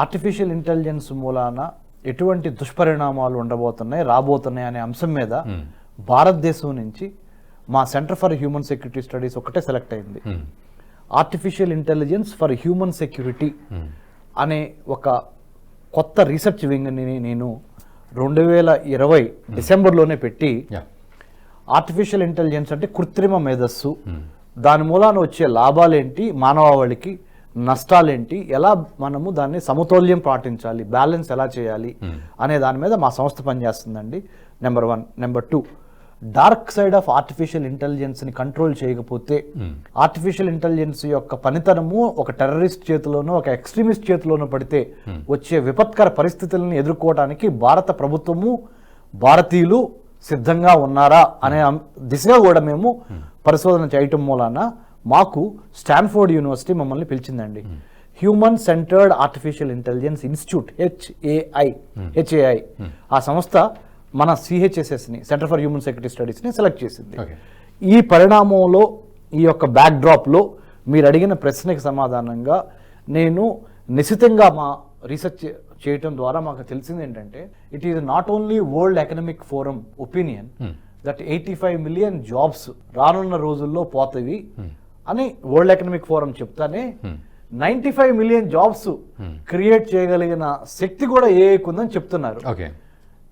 Artificial intelligence మూలాన ఎటువంటి దుష్పరిణామాలు ఉండబోతున్నాయి రాబోతున్నాయి అనే అంశం మీద భారతదేశం నుంచి మా centre for human security studies ఒకటే సెలెక్ట్ అయింది. Artificial intelligence for human security అనే ఒక కొత్త రీసెర్చ్ వింగ్ని నేను రెండు వేల ఇరవై డిసెంబర్లోనే పెట్టి ఆర్టిఫిషియల్ ఇంటెలిజెన్స్ అంటే కృత్రిమ మేధస్సు. దాని మూలాన వచ్చే లాభాలేంటి? మానవాళికి నష్టాలేంటి? ఎలా మనము దాన్ని సమతౌల్యం పాటించాలి? బ్యాలెన్స్ ఎలా చేయాలి? అనే దాని మీద మా సంస్థ పనిచేస్తుందండి number one. Number two dark side of artificial ఇంటెలిజెన్స్ని control చేయకపోతే ఆర్టిఫిషియల్ ఇంటెలిజెన్స్ యొక్క పనితనము ఒక టెర్రరిస్ట్ చేతిలోనో ఒక ఎక్స్ట్రీమిస్ట్ చేతిలోనో పడితే వచ్చే విపత్కర పరిస్థితులను ఎదుర్కోవడానికి భారత ప్రభుత్వము భారతీయులు సిద్ధంగా ఉన్నారా అనే దిశగా కూడా మేము పరిశోధన చేయటం మూలాన మాకు స్టాన్ఫోర్డ్ యూనివర్సిటీ మమ్మల్ని పిలిచిందండి. Human centred artificial intelligence institute HAI HAI ఆ సంస్థ మన సిహెచ్ఎస్ఎస్ని సెంటర్ ఫర్ హ్యూమన్ సెక్యూరిటీ స్టడీస్ని సెలెక్ట్ చేసింది. ఈ పరిణామంలో ఈ యొక్క బ్యాక్ డ్రాప్లో మీరు అడిగిన ప్రశ్నకి సమాధానంగా నేను నిశితంగా మా రీసెర్చ్ చేయటం ద్వారా మాకు తెలిసింది ఏంటంటే it is not only World Economic Forum opinion that eighty five million jobs రానున్న రోజుల్లో పోతవి. అని వరల్డ్ ఎకనామిక్ ఫోరం చెప్తానే ninety five million jobs create చేయగలిగిన శక్తి కూడా ఏ ఉందని చెప్తున్నారు. ఓకే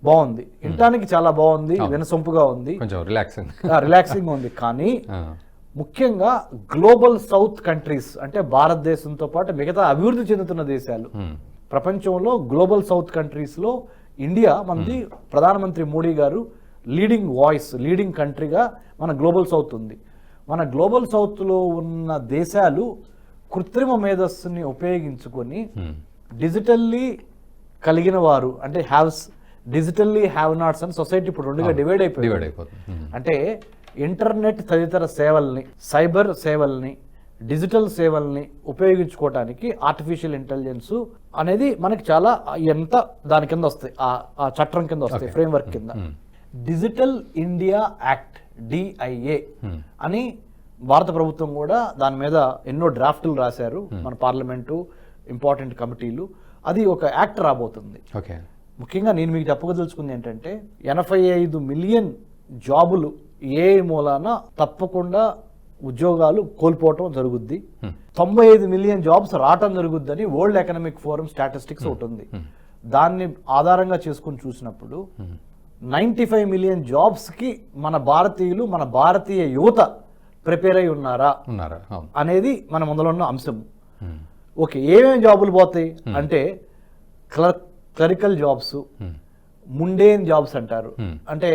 బాగుంది. వినటానికి చాలా బాగుంది. వినసొంపుగా ఉంది. రిలాక్సింగ్ రిలాక్సింగ్ ఉంది. కానీ ముఖ్యంగా గ్లోబల్ సౌత్ కంట్రీస్ అంటే భారతదేశంతో పాటు మిగతా అభివృద్ధి చెందుతున్న దేశాలు. ప్రపంచంలో గ్లోబల్ సౌత్ కంట్రీస్లో ఇండియా మనది ప్రధానమంత్రి మోడీ గారు లీడింగ్ వాయిస్ లీడింగ్ కంట్రీగా మన గ్లోబల్ సౌత్ ఉంది. మన గ్లోబల్ సౌత్లో ఉన్న దేశాలు కృత్రిమ మేధస్సుని ఉపయోగించుకొని డిజిటల్లీ కలిగిన వారు అంటే హ్యావ్స్ డిజిటల్లీ హ్యావ్ నాట్స్ అని సొసైటీ ఇప్పుడు రెండుగా డివైడ్ అయిపోయింది. డివైడ్ అయిపోతుంది. Hmm. అంటే ఇంటర్నెట్ తదితర సేవల్ని సైబర్ సేవల్ని డిజిటల్ సేవల్ని ఉపయోగించుకోవటానికి ఆర్టిఫిషియల్ ఇంటెలిజెన్స్ అనేది మనకి చాలా ఎంత దాని కింద వస్తాయి ఆ- ఆ చట్టం కింద వస్తాయి ఫ్రేమ్వర్క్ కింద. డిజిటల్ ఇండియా యాక్ట్ డిఐఏ అని భారత ప్రభుత్వం కూడా దాని మీద ఎన్నో డ్రాఫ్టులు రాశారు. మన పార్లమెంటు ఇంపార్టెంట్ కమిటీలు. అది ఒక యాక్ట్ రాబోతుంది. ఓకే. ముఖ్యంగా నేను మీకు చెప్పదలుచుకుంది ఏంటంటే ఎనభై ఐదు మిలియన్ జాబులు ఏ మూలాన తప్పకుండా ఉద్యోగాలు కోల్పోవటం జరుగుద్ది. తొంభై ఐదు మిలియన్ జాబ్స్ రావటం జరుగుద్దని వరల్డ్ ఎకనామిక్ ఫోరం స్టాటిస్టిక్స్ ఒకటి ఉంది. దాన్ని ఆధారంగా చేసుకుని చూసినప్పుడు నైంటీ ఫైవ్ మిలియన్ జాబ్స్కి మన భారతీయులు మన భారతీయ యువత ప్రిపేర్ అయి ఉన్నారా ఉన్నారా? అనేది మన ముందులో ఉన్న అంశం. ఓకే ఏమేమి జాబులు పోతాయి? అంటే క్లర్ క్లరికల్ జాబ్స్ ముండేన్ జాబ్స్ అంటారు. అంటే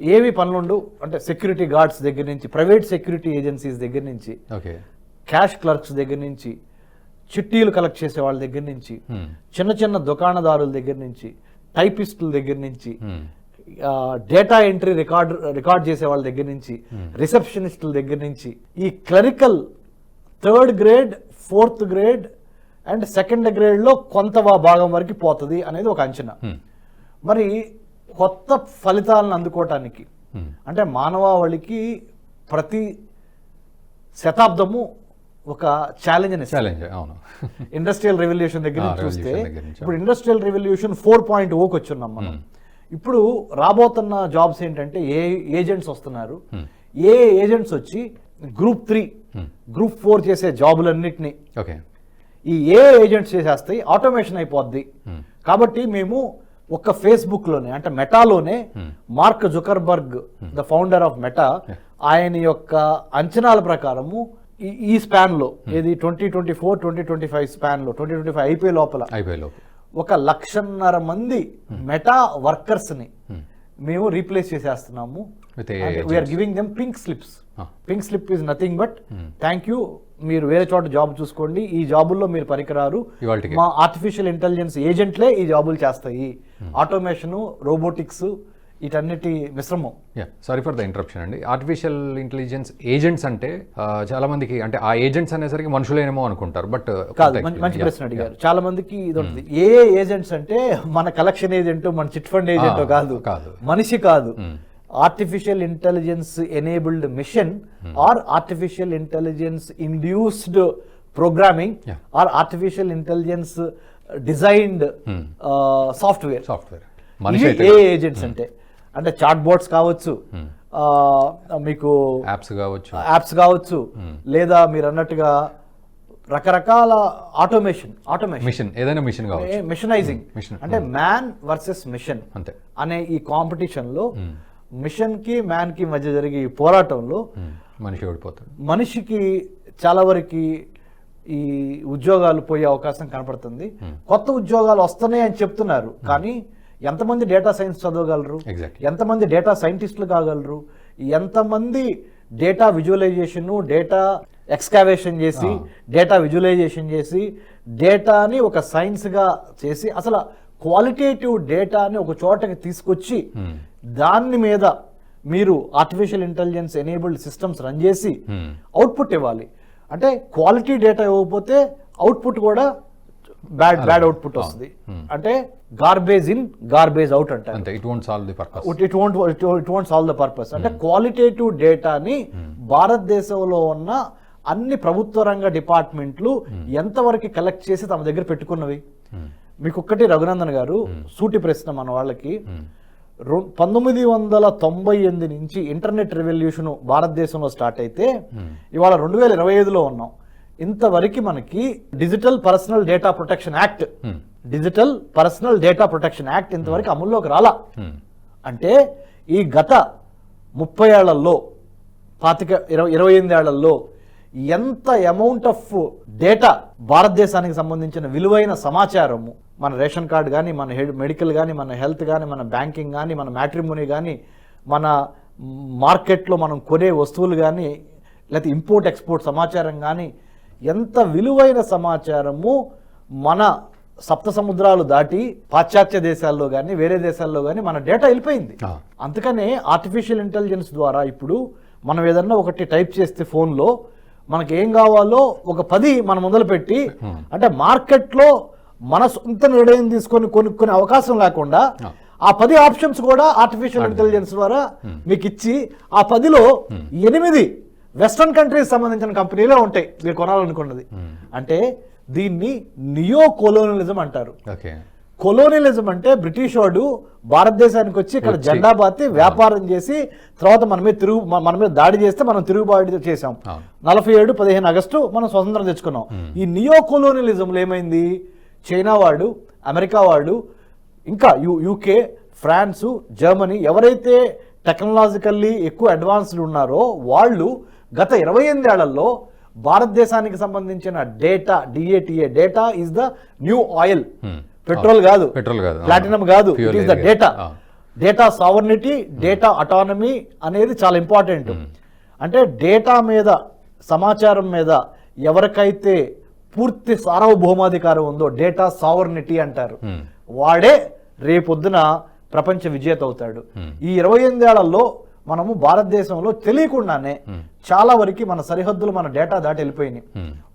ఏవి పనులుండు అంటే సెక్యూరిటీ గార్డ్స్ దగ్గర నుంచి ప్రైవేట్ సెక్యూరిటీ ఏజెన్సీస్ దగ్గర నుంచి ఓకే. క్యాష్ క్లర్క్స్ దగ్గర నుంచి చిట్టీలు కలెక్ట్ చేసే వాళ్ళ దగ్గర నుంచి చిన్న చిన్న దుకాణదారుల దగ్గర నుంచి టైపిస్టుల దగ్గర నుంచి డేటా ఎంట్రీ రికార్డ్ రికార్డ్ చేసే వాళ్ళ దగ్గర నుంచి రిసెప్షనిస్టుల దగ్గర నుంచి ఈ clerical third grade fourth grade and second గ్రేడ్లో కొంత భాగం వరకు పోతుంది అనేది ఒక అంచనా. మరి కొత్త ఫలితాలను అందుకోవటానికి అంటే మానవాళికి ప్రతి శతాబ్దము ఒక ఛాలెంజ్ అని ఛాలెంజ్ అవును. ఇండస్ట్రియల్ రెవల్యూషన్ దగ్గర చూస్తే. ఇప్పుడు ఇండస్ట్రియల్ రెవల్యూషన్ ఫోర్ పాయింట్ ఓకి వచ్చున్నాం మనం. ఇప్పుడు రాబోతున్న జాబ్స్ ఏంటంటే ఏ ఏజెంట్స్ వస్తున్నారు? ఏ ఏజెంట్స్ వచ్చి గ్రూప్ త్రీ గ్రూప్ ఫోర్ చేసే జాబులన్నిటిని ఓకే ఈ ఏ ఏజెంట్స్ చేసేస్తాయి ఆటోమేషన్ అయిపోద్ది. కాబట్టి మేము ఒక ఫేస్బుక్లోనే అంటే మెటాలోనే Mark Zuckerberg the founder of Meta ఆయన యొక్క అంచనాల ప్రకారము ఈ- ఈ స్పాన్లో ఏది twenty twenty four twenty twenty five స్పాన్లో twenty twenty five అయిపోయే లోపల అయిపోయే లోపు ఒక లక్షన్నర మంది మెటా వర్కర్స్ని మేము replace చేసేస్తున్నాము. We're giving them pink slips. Pink slip is nothing but thank you మీరు వేరే చోట జాబ్ చూసుకోండి. ఈ జాబుల్లో మీరు పనికిరారు ఇవాళకి మా ఆర్టిఫిషియల్ ఇంటెలిజెన్స్ ఏజెంట్లే ఈ జాబులు చేస్తాయి. ఆటోమేషన్ రోబోటిక్స్ వీటన్నిటి మిశ్రమం yeah sorry for the interruption అండి. ఆర్టిఫిషియల్ ఇంటెలిజెన్స్ ఏజెంట్స్ అంటే చాలా మందికి అంటే ఆ ఏజెంట్స్ అనేసరికి మనుషులేనేమో అనుకుంటారు బట్ కాదు మంచి ప్రశ్న అడిగారు. చాలా మందికి ఇది ఉంటుంది. ఏ ఏజెంట్స్ అంటే మన కలెక్షన్ ఏజెంట్ మన చిట్ ఫండ్ ఏజెంట్ కాదు. కాదు. మనిషి కాదు. Artificial intelligence enabled machine or artificial intelligence induced programming. Or artificial intelligence designed software software A agents అంటే? అంటే చాట్ బోర్డ్స్ కావచ్చు ఆ, మీకు యాప్స్ కావచ్చు. యాప్స్ కావచ్చు లేదా మీరు అన్నట్టుగా రకరకాల ఆటోమేషన్ ఆటోమేషన్ మిషన్ ఏదైనా మిషన్ కావచ్చు. Machinising Mission. అంటే మ్యాన్ వర్సెస్ మిషన్ అంతే. అనే ఈ కాంపిటీషన్లో మిషన్కి మ్యాన్కి మధ్య జరిగే ఈ పోరాటంలో మనిషి ఓడిపోతాడు. మనిషికి చాలా వరకు ఈ ఉద్యోగాలు పోయే అవకాశం కనపడుతుంది. కొత్త ఉద్యోగాలు వస్తున్నాయి అని చెప్తున్నారు కానీ ఎంతమంది డేటా సైన్స్ చదవగలరు? ఎంతమంది డేటా సైంటిస్టులు కాగలరు? ఎంతమంది డేటా విజువలైజేషన్ డేటా ఎక్స్కావేషన్ చేసి డేటా విజువలైజేషన్ చేసి డేటాని ఒక సైన్స్గా చేసి అసలు క్వాలిటేటివ్ డేటాని ఒక చోటకి తీసుకొచ్చి దాని మీద మీరు artificial intelligence enabled systems run చేసి అవుట్పుట్ ఇవ్వాలి. అంటే క్వాలిటీ డేటా ఇవ్వకపోతే అవుట్పుట్ కూడా బ్యాడ్ బ్యాడ్ అవుట్పుట్ వస్తుంది. అంటే గార్బేజ్ ఇన్ గార్బేజ్ అవుట్ అంతే it won't solve the purpose it won't it won't solve the purpose అంటే క్వాలిటేటివ్ డేటాని భారతదేశంలో ఉన్న అన్ని ప్రభుత్వ రంగ డిపార్ట్మెంట్లు ఎంతవరకు కలెక్ట్ చేసి తమ దగ్గర పెట్టుకున్నవి? మీకు ఒక్కటి రఘునందన్ గారు సూటి ప్రశ్న మన వాళ్ళకి. పంతొమ్మిది వందల తొంభై ఎనిమిది నుంచి ఇంటర్నెట్ రెవల్యూషన్ భారతదేశంలో స్టార్ట్ అయితే ఇవాళ రెండు వేల ఇరవై ఐదులో ఉన్నాం. ఇంతవరకు మనకి digital personal data protection act digital personal data protection act ఇంతవరకు అమల్లోకి రాలా. అంటే ఈ గత ముప్పై ఏళ్ళలో పాతిక ఇరవై ఇరవై ఎనిమిది ఏళ్ళలో ఎంత అమౌంట్ ఆఫ్ డేటా భారతదేశానికి సంబంధించిన విలువైన సమాచారము మన రేషన్ కార్డు కానీ మన హెడ్ మెడికల్ కానీ మన హెల్త్ కానీ మన బ్యాంకింగ్ కానీ మన మ్యాట్రిమోనీ కానీ మన మార్కెట్లో మనం కొనే వస్తువులు కానీ లేకపోతే ఇంపోర్ట్ ఎక్స్పోర్ట్ సమాచారం కానీ ఎంత విలువైన సమాచారము మన సప్త సముద్రాలు దాటి పాశ్చాత్య దేశాల్లో కానీ వేరే దేశాల్లో కానీ మన డేటా వెళ్ళిపోయింది. అందుకనే ఆర్టిఫిషియల్ ఇంటెలిజెన్స్ ద్వారా ఇప్పుడు మనం ఏదన్నా ఒకటి టైప్ చేస్తే ఫోన్లో మనకి ఏం కావాలో ఒక పది మనం మొదలు పెట్టి అంటే మార్కెట్లో మన సొంత నిర్ణయం తీసుకొని కొనుక్కునే అవకాశం లేకుండా ఆ. పది ఆప్షన్స్ కూడా ఆర్టిఫిషియల్ ఇంటెలిజెన్స్ ద్వారా మీకు ఇచ్చి ఆ పదిలో ఎనిమిది వెస్ట్రన్ కంట్రీస్ సంబంధించిన కంపెనీలే ఉంటాయి మీరు కొనాలనుకున్నది. అంటే దీన్ని నియో కొలోనలిజం అంటారు. ఓకే. కొలోనియలిజం అంటే బ్రిటిష్ వాడు భారతదేశానికి వచ్చి ఇక్కడ జెండా బాతి వ్యాపారం చేసి తర్వాత మన మీద తిరుగు మన- మీద దాడి చేస్తే మనం తిరుగుబాటు చేసాం. నలభై ఏడు పదిహేను ఆగస్టు మనం స్వతంత్రం తెచ్చుకున్నాం. ఈ నియో కొలోనియలిజంలో ఏమైంది? చైనా వాడు అమెరికా వాడు ఇంకా యు యూకే ఫ్రాన్సు జర్మనీ ఎవరైతే టెక్నాలజికల్లీ ఎక్కువ అడ్వాన్స్డ్ ఉన్నారో వాళ్ళు గత ఇరవై ఎనిమిదేళ్ళలో భారతదేశానికి సంబంధించిన data D A T A data is the new oil petrol కాదు. పెట్రోల్ కాదు. ప్లాటినం కాదు. It is the. Data. Data sovereignty data autonomy అనేది చాలా ఇంపార్టెంట్ అంటే డేటా మీద సమాచారం మీద ఎవరికైతే పూర్తి సార్వభౌమాధికారం ఉందో డేటా సావర్నిటీ అంటారు. Hmm. వాడే రేపొద్దున ప్రపంచ విజేత అవుతాడు ఈ ఇరవై ఎనిమిదేళ్ళలో మనము భారతదేశంలో తెలియకుండానే చాలా వరకు మన సరిహద్దులు మన డేటా దాటి వెళ్ళిపోయినాయి.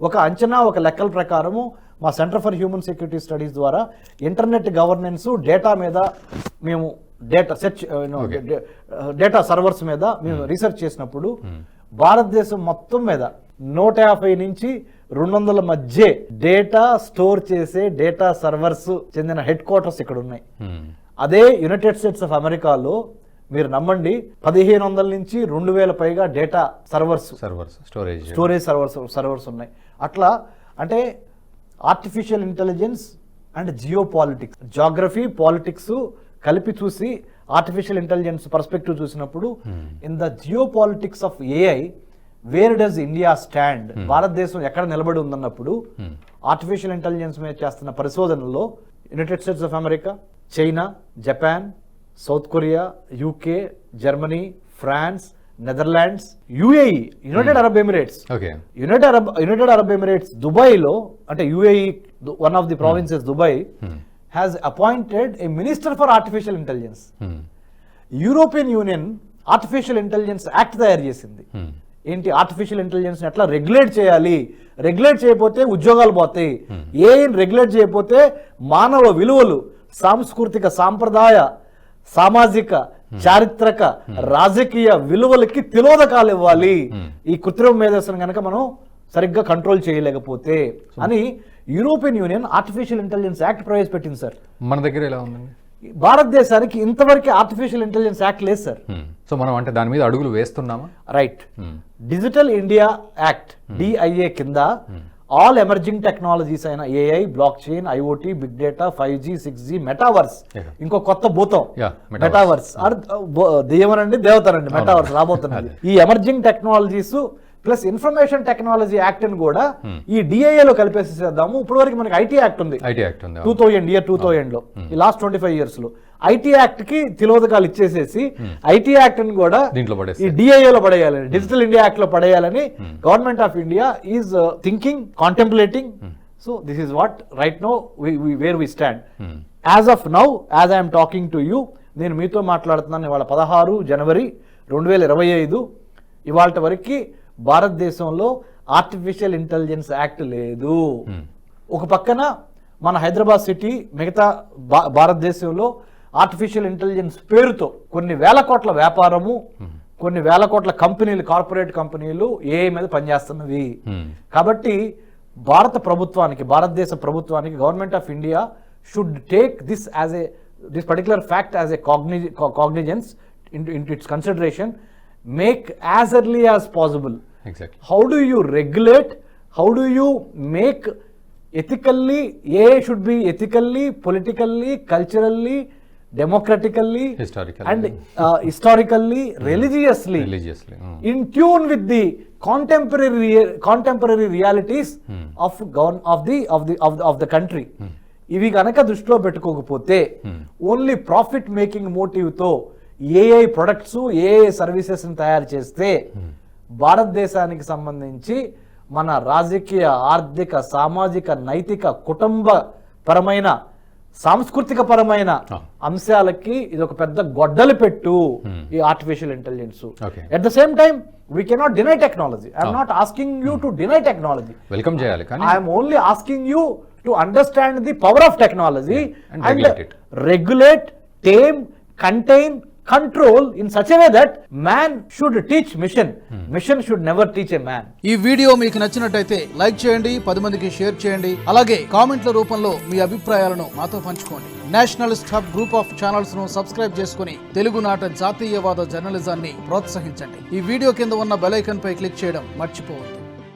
ఒక అంచనా ఒక లెక్కల ప్రకారము మా centre for human security studies ద్వారా ఇంటర్నెట్ గవర్నెన్స్ డేటా మీద మేము డేటా సెర్చ్ డేటా సర్వర్స్ మీద మేము రీసెర్చ్ చేసినప్పుడు భారతదేశం మొత్తం మీద నూట యాభై నుంచి రెండు వందల మధ్య డేటా స్టోర్ చేసే డేటా సర్వర్స్ చెందిన హెడ్ క్వార్టర్స్ ఇక్కడ ఉన్నాయి అదే యునైటెడ్ స్టేట్స్ ఆఫ్ అమెరికాలో మీరు నమ్మండి పదిహేను వందల నుంచి రెండు వేల పైగా data servers servers storage. Storage servers servers ఉన్నాయి. అట్లా అంటే artificial intelligence and geopolitics geography politics కలిపి చూసి ఆర్టిఫిషియల్ ఇంటెలిజెన్స్ పర్స్పెక్టివ్ చూసినప్పుడు in the geopolitics of AI where does India stand భారతదేశం ఎక్కడ నిలబడి ఉందన్నప్పుడు ఆర్టిఫిషియల్ ఇంటెలిజెన్స్ మీద చేస్తున్న పరిశోధనలో United States of America China Japan South Korea UK Germany France Netherlands UAE United Arab Emirates. United Arab United Arab Emirates దుబాయ్లో అంటే UAE one of the provinces Dubai has appointed a minister for artificial intelligence European Union artificial intelligence act తయారు చేసింది. ఏంటి artificial intelligence ఎట్లా regulate చేయాలి? Regulate చేయకపోతే ఉద్యోగాలు పోతాయి. ఏం రెగ్యులేట్ చేయకపోతే మానవ విలువలు సాంస్కృతిక సాంప్రదాయ సామాజిక చారిత్రక రాజకీయ విలువలకి తిలోదకాలు ఇవ్వాలి. ఈ కృత్రిమ మేధస్సును కనుక మనం సరిగ్గా కంట్రోల్ చేయలేకపోతే అని European Union artificial intelligence act ప్రవేశపెట్టింది సార్. మన దగ్గర ఎలా ఉందండి? భారతదేశానికి ఇంతవరకు ఆర్టిఫిషియల్ ఇంటెలిజెన్స్ యాక్ట్ లేదు సార్. సో మనం అంటే దాని మీద అడుగులు వేస్తున్నామా? Right. Digital India act DIA కింద ఆల్ ఎమర్జింగ్ టెక్నాలజీస్ అయిన AI blockchain IoT big data five G six G metaverse. ఇంకో కొత్త భూతం. మెటావర్స్ దెయ్యమనండి దేవతనండి మెటావర్స్ రాబోతున్నది ఈ emerging technologies plus information technology యాక్ట్ని కూడా ఈ DIA లో కలిపేసేద్దాము. ఇప్పుడు వరకు మనకి ఐటీ యాక్ట్ ఉంది. ఐటీ యాక్ట్ ఉంది టూ థౌజండ్ ఇయర్ టూ థౌజండ్లో ఈ లాస్ట్ ట్వంటీ ఫైవ్ ఇయర్స్లో ఐటీ యాక్ట్కి తిలోదకాలు ఇచ్చేసేసి ఐటీ యాక్ట్ని కూడా దీంట్లో ఈ పడేస్తే డిఐఏ లో పడేయాలని డిజిటల్ ఇండియా యాక్ట్లో పడేయాలని government of India is thinking contemplating so this is what right now where we stand. As of now as I'm talking to you నేను మీతో మాట్లాడుతున్నాను ఇవాళ పదహారు జనవరి రెండు వేల ఇరవై ఐదు. ఇవాళ వరకు భారతదేశంలో ఆర్టిఫిషియల్ ఇంటెలిజెన్స్ యాక్ట్ లేదు. ఒక పక్కన మన హైదరాబాద్ సిటీ మిగతా భారతదేశంలో ఆర్టిఫిషియల్ ఇంటెలిజెన్స్ పేరుతో కొన్ని వేల కోట్ల వ్యాపారము కొన్ని వేల కోట్ల కంపెనీలు కార్పొరేట్ కంపెనీలు ఏ మీద పనిచేస్తున్నవి. Hmm. కాబట్టి భారత ప్రభుత్వానికి భారతదేశ ప్రభుత్వానికి government of India should take this as a this particular fact as a cognizance in its consideration make as early as possible exact how do you regulate how do you make ethically a should be ethically politically culturally democratically historical and historically religiously religiously in tune with the contemporary contemporary realities of govern of the of the of the country ఇవి కనుక దృష్టిలో పెట్టుకోకపోతే only profit making మోటివ్తో AI products AI services తయారు చేస్తే hmm. భారతదేశానికి సంబంధించి మన రాజకీయ ఆర్థిక సామాజిక నైతిక కుటుంబ పరమైన సాంస్కృతిక పరమైన. అంశాలకి ఇది ఒక పెద్ద గొడ్డలి పెట్టు ఈ artificial intelligence. At the same time we cannot deny technology I'm not asking you to deny technology welcome చేయాలి I'm only asking you to understand the power of technology it. Regulate tame contain control in such way that man should teach machine machine should never teach a man ఈ video మీకు నచ్చినట్టయితే like చేయండి పది మందికి share చేయండి అలాగే కామెంట్ల రూపంలో మీ అభిప్రాయాలను మాతో పంచుకోండి. నేషనలిస్ట్ హబ్ గ్రూప్ ఆఫ్ ఛానల్స్ను సబ్స్క్రైబ్ చేసుకుని తెలుగునాట జాతీయవాద జర్నలిజాన్ని ప్రోత్సహించండి. ఈ వీడియో కింద ఉన్న బెల్ ఐకాన్ పై క్లిక్ చేయడం మర్చిపోవద్దు.